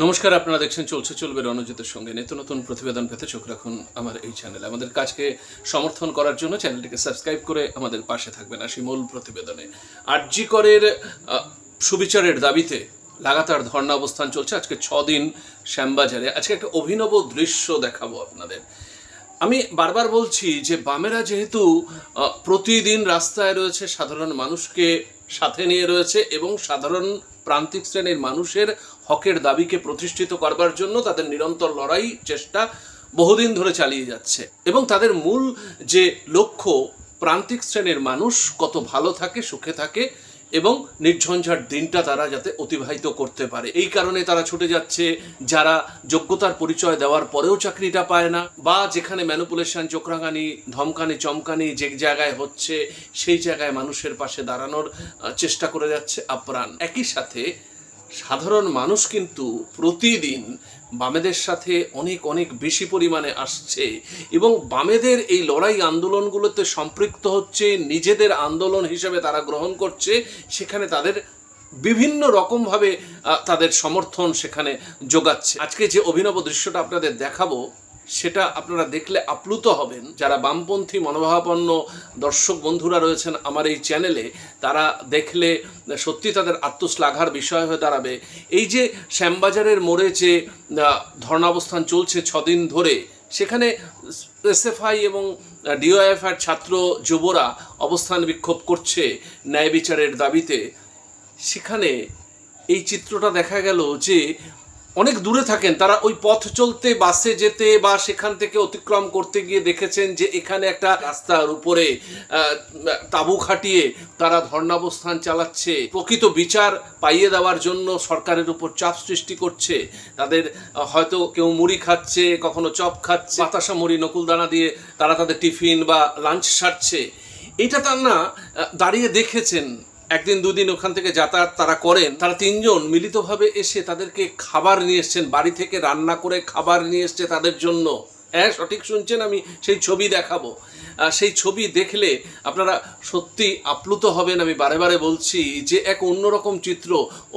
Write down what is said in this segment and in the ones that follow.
নমস্কার, আপনারা দেখছেন চলছে চলবে রণজিতের সঙ্গে। নিত্য নতুন প্রতিবেদন পেতে চোখ রাখুন আমার এই চ্যানেলে। আমাদের কাজকে সমর্থন করার জন্য চ্যানেলটিকে সাবস্ক্রাইব করে আমাদের পাশে থাকবেন আসি মূল প্রতিবেদনে। আরজি করের সুবিচারের দাবিতে লাগাতার ধর্ণা অবস্থান চলছে। আজকে দিন শ্যামবাজারে। আজকে একটা অভিনব দৃশ্য দেখাবো আপনাদের। আমি বারবার বলছি যে বামেরা যেহেতু প্রতিদিন রাস্তায় রয়েছে, সাধারণ মানুষকে সাথে নিয়ে রয়েছে এবং সাধারণ প্রান্তিক শ্রেণির মানুষের হকের দাবিকে প্রতিষ্ঠিত করবার জন্য তাদের নিরন্তর লড়াই চেষ্টা বহুদিন ধরে চালিয়ে যাচ্ছে। এবং তাদের মূল যে লক্ষ্য, প্রান্তিক শ্রেণির মানুষ কত ভালো থাকে, সুখে থাকে এবং নির্ঝঞ্ঝাট দিনটা তারা যাতে অতিবাহিত করতে পারে। এই কারণে তারা ছুটে যাচ্ছে, যারা যোগ্যতার পরিচয় দেওয়ার পরেও চাকরিটা পায় না বা যেখানে ম্যানুপুলেশন চোখরাঙানি, ধমকানি, চমকানি যে জায়গায় হচ্ছে, সেই জায়গায় মানুষের পাশে দাঁড়ানোর চেষ্টা করে যাচ্ছে আপ্রাণ। একই সাথে সাধারণ মানুষ কিন্তু প্রতিদিন বামেদের সাথে অনেক অনেক বেশি পরিমাণে আসছে এবং বামেদের এই লড়াই আন্দোলনগুলোতে সম্পৃক্ত হচ্ছে, নিজেদের আন্দোলন হিসেবে তারা গ্রহণ করছে, সেখানে তাদের বিভিন্ন রকমভাবে তাদের সমর্থন সেখানে যোগাচ্ছে। আজকে যে অভিনব দৃশ্যটা আপনাদের দেখাবো সেটা আপনারা দেখলে আপ্লুত হবেন। যারা বামপন্থী মনোভাবাপন্ন দর্শক বন্ধুরা রয়েছেন আমার এই চ্যানেলে, তারা দেখলে সত্যি তাদের আত্মশ্লাঘার বিষয় হয়ে দাঁড়াবে। এই যে শ্যামবাজারের মোড়ে যে ধর্ণাবস্থান চলছে ছদিন ধরে, সেখানে এসএফআই এবং ডিওএফআর ছাত্র যুবরা অবস্থান বিক্ষোভ করছে ন্যায় বিচারের দাবিতে। সেখানে এই চিত্রটা দেখা গেল যে অনেক দূরে থাকেন, তারা ওই পথ চলতে, বাসে যেতে বা সেখান থেকে অতিক্রম করতে গিয়ে দেখেছেন যে এখানে একটা রাস্তার উপরে তাঁবু খাটিয়ে তারা ধর্ণাবস্থান চালাচ্ছে। প্রকৃত বিচার পাইয়ে দেওয়ার জন্য সরকারের উপর চাপ সৃষ্টি করছে। তাদের হয়তো কেউ মুড়ি খাচ্ছে, কখনো চপ খাচ্ছে, বাতাসা মুড়ি, নকুলদানা দিয়ে তারা তাদের টিফিন বা লাঞ্চ সারছে। এটা তার না দাঁড়িয়ে দেখেছেন। একদিন, দুদিন ওখান থেকে যাতায়াত তারা করেন। তারা তিনজন মিলিতভাবে এসে তাদেরকে খাবার নিয়ে এসছেন। বাড়ি থেকে রান্না করে খাবার নিয়ে এসছে তাদের জন্য। হ্যাঁ সঠিক শুনছেন আমি? সেই ছবি দেখাবো। সেই ছবি দেখলে আপনারা সত্যি আপ্লুত হবেন। আমি বারে বারে বলছি যে এক অন্যরকম চিত্র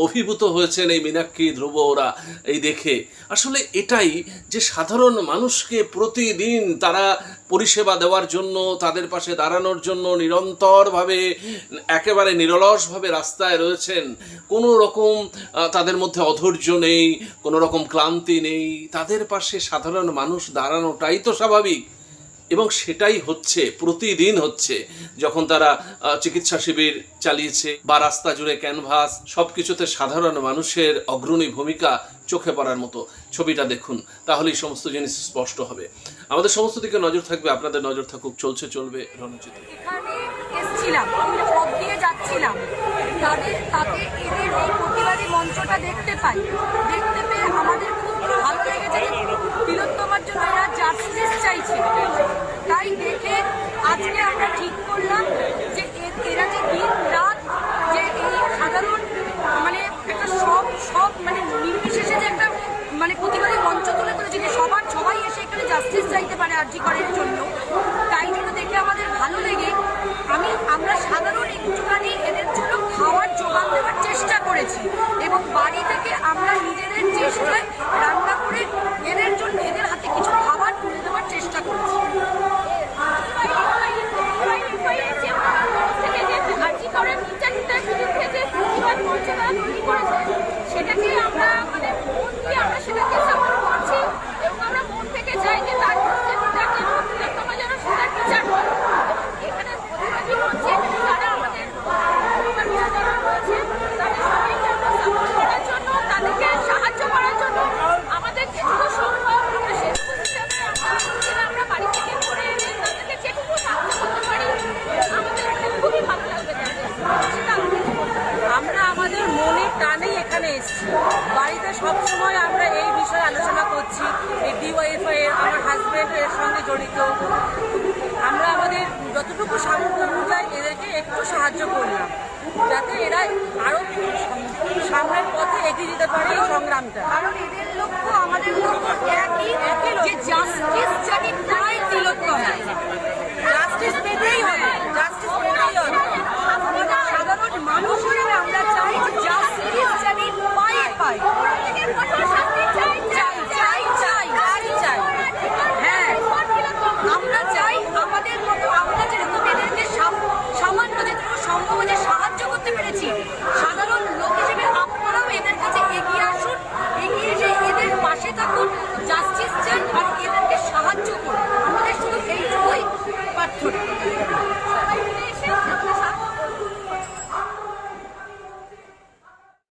অভিভূত হয়েছেন এই মীনাক্ষী ধ্রুব ওরা এই দেখে। আসলে এটাই যে সাধারণ মানুষকে প্রতিদিন তারা পরিষেবা দেওয়ার জন্য, তাদের পাশে দাঁড়ানোর জন্য নিরন্তরভাবে, একেবারে নিরলসভাবে রাস্তায় রয়েছেন, কোনো রকম তাদের মধ্যে অধৈর্য নেই, কোনো রকম ক্লান্তি নেই, তাদের পাশে সাধারণ মানুষ দাঁড়ানোটাই তো স্বাভাবিক। এবং সেটাই হচ্ছে, প্রতিদিন হচ্ছে, যখন তারা চিকিৎসা শিবির চালিয়েছে বা রাস্তা জুড়ে ক্যানভাস সব কিছুতে সাধারণ মানুষের অগ্রণী ভূমিকা চোখে পড়ার মতো ছবিটা দেখুন, তাহলেই সমস্ত জিনিস স্পষ্ট হবে। আমাদের সমস্ত দিকে নজর থাকবে, আপনাদের নজর থাকুক, চলছে, চলবে পেয়ে আমাদের ভালো লেগেছে তিলোত্তমার জন্য এরা জাস্টিস চাইছে। তাই দেখে আজকে আমরা ঠিক করলাম যে এরা যে দিন রাত যে এই সাধারণ মানে একটা সব সব মানে নির্বিশেষে যে একটা মানে প্রতিবাদী মঞ্চ তুলে ধরেছে যে সবার সবাই এসে এখানে জাস্টিস চাইতে পারে আর্জি করার জন্য তাই জন্য দেখে আমাদের ভালো লেগে আমি আমরা সাধারণ একটুখানি এদের জন্য খাওয়ার জোগান দেওয়ার চেষ্টা করেছি এবং বাড়ি থেকে আমরা নিজেদের চেষ্টায় রান্না করে এদের জন্য এদের হাতে কিছু খাবার তুলে দেওয়ার চেষ্টা করেছি সেটাকে আমরা মানে মন দিয়ে আমরা সেটাকে সাপোর্ট করছি এবং আমরা মন থেকে চাই যে তার যে পিতাকে এবং তিলোত্তমা যেন সেটার বিচার করে এখানে প্রতিবাদী মঞ্চে তারা আমাদের পরিবার যারা রয়েছে তাদের সবাইকে আমরা সাপোর্ট করার জন্য তাদেরকে সাহায্য করার জন্য আমাদের যেটুকু সম্ভব আমরা সেটুকু হিসাবে আমরা যেটা আমরা বাড়ি থেকে করে এনে তাদেরকে যেটুকু সাহায্য করতে পারি আমাদের খুবই ভালো লাগবে তাদের সেটা আমাদের আমরা আমাদের মনের টানেই এখানে এসছি। বাড়িতে সবসময় আমরা এই বিষয়ে আলোচনা করছি, এই ডিওয়াইফাই এর, আমার হাজব্যান্ডের সঙ্গে জড়িত। আমরা আমাদের যতটুকু সামর্থ্য অনুযায়ী এদেরকে একটু সাহায্য করলাম, যাতে এরা আরও সামনের পথে এগিয়ে যেতে পারে এই সংগ্রামটা। আর